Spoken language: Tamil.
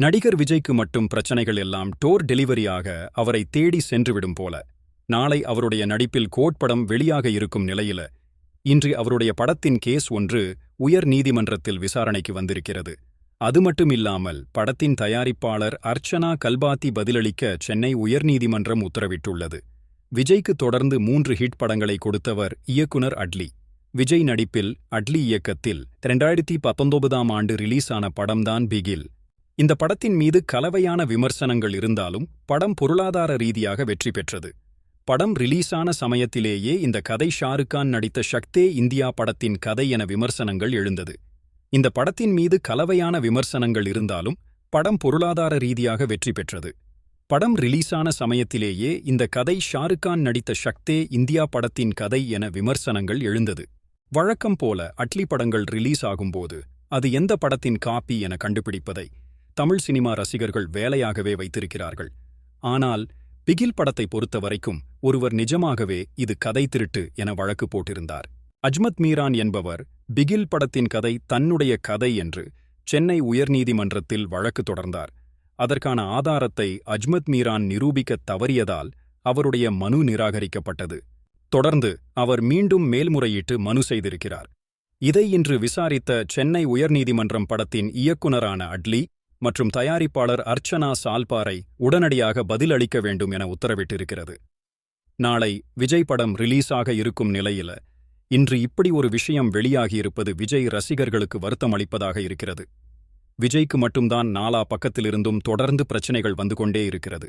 நடிகர் விஜய்க்கு மட்டும் பிரச்சனைகள் எல்லாம் டோர் டெலிவரியாக அவரை தேடி சென்றுவிடும் போல. நாளை அவருடைய நடிப்பில் கோட் படம் வெளியாக இருக்கும் நிலையில இன்று அவருடைய படத்தின் கேஸ் ஒன்று உயர் நீதிமன்றத்தில் விசாரணைக்கு வந்திருக்கிறது. அது மட்டும் இல்லாமல் படத்தின் தயாரிப்பாளர் அர்ச்சனா கல்பாத்தி பதிலளிக்க சென்னை உயர்நீதிமன்றம் உத்தரவிட்டுள்ளது. விஜய்க்கு தொடர்ந்து மூன்று ஹிட் படங்களை கொடுத்தவர் இயக்குனர் அட்லி. விஜய் நடிப்பில் அட்லி இயக்கத்தில் இரண்டாயிரத்தி பத்தொன்பதாம் ஆண்டு ரிலீஸ் ஆன படம்தான் பிகில். இந்த படத்தின் மீது கலவையான விமர்சனங்கள் இருந்தாலும் படம் பொருளாதார ரீதியாக வெற்றி பெற்றது. படம் ரிலீஸான சமயத்திலேயே இந்த கதை ஷாருக்கான் நடித்த ஷக்தே இந்தியா படத்தின் கதை என விமர்சனங்கள் எழுந்தது. இந்த படத்தின் மீது கலவையான விமர்சனங்கள் இருந்தாலும் படம் பொருளாதார ரீதியாக வெற்றி பெற்றது. படம் ரிலீஸான சமயத்திலேயே இந்த கதை ஷாருக்கான் நடித்த ஷக்தே இந்தியா படத்தின் கதை என விமர்சனங்கள் எழுந்தது. வழக்கம் போல அட்லி படங்கள் ரிலீஸ் ஆகும்போது அது எந்த படத்தின் காப்பி என கண்டுபிடிப்பதை தமிழ் சினிமா ரசிகர்கள் வேலையாகவே வைத்திருக்கிறார்கள். ஆனால் பிகில் படத்தை பொறுத்தவரைக்கும் ஒருவர் நிஜமாகவே இது கதை திருட்டு என வழக்கு போட்டிருந்தார். அஜ்மத் மீரான் என்பவர் பிகில் படத்தின் கதை தன்னுடைய கதை என்று சென்னை உயர்நீதிமன்றத்தில் வழக்கு தொடர்ந்தார். அதற்கான ஆதாரத்தை அஜ்மத் மீரான் நிரூபிக்கத் தவறியதால் அவருடைய மனு நிராகரிக்கப்பட்டது. தொடர்ந்து அவர் மீண்டும் மேல்முறையீட்டு மனு செய்திருக்கிறார். இதை இன்று விசாரித்த சென்னை உயர்நீதிமன்றம் படத்தின் இயக்குனரான அட்லி மற்றும் தயாரிப்பாளர் அர்ச்சனா சால்பாரை உடனடியாக பதிலளிக்க வேண்டும் என உத்தரவிட்டிருக்கிறது. நாளை விஜய் படம் ரிலீஸாக இருக்கும் நிலையில இன்று இப்படி ஒரு விஷயம் வெளியாகியிருப்பது விஜய் ரசிகர்களுக்கு வருத்தம் அளிப்பதாக இருக்கிறது. விஜய்க்கு மட்டும்தான் நாலா பக்கத்திலிருந்தும் தொடர்ந்து பிரச்சனைகள் வந்து கொண்டே இருக்கிறது.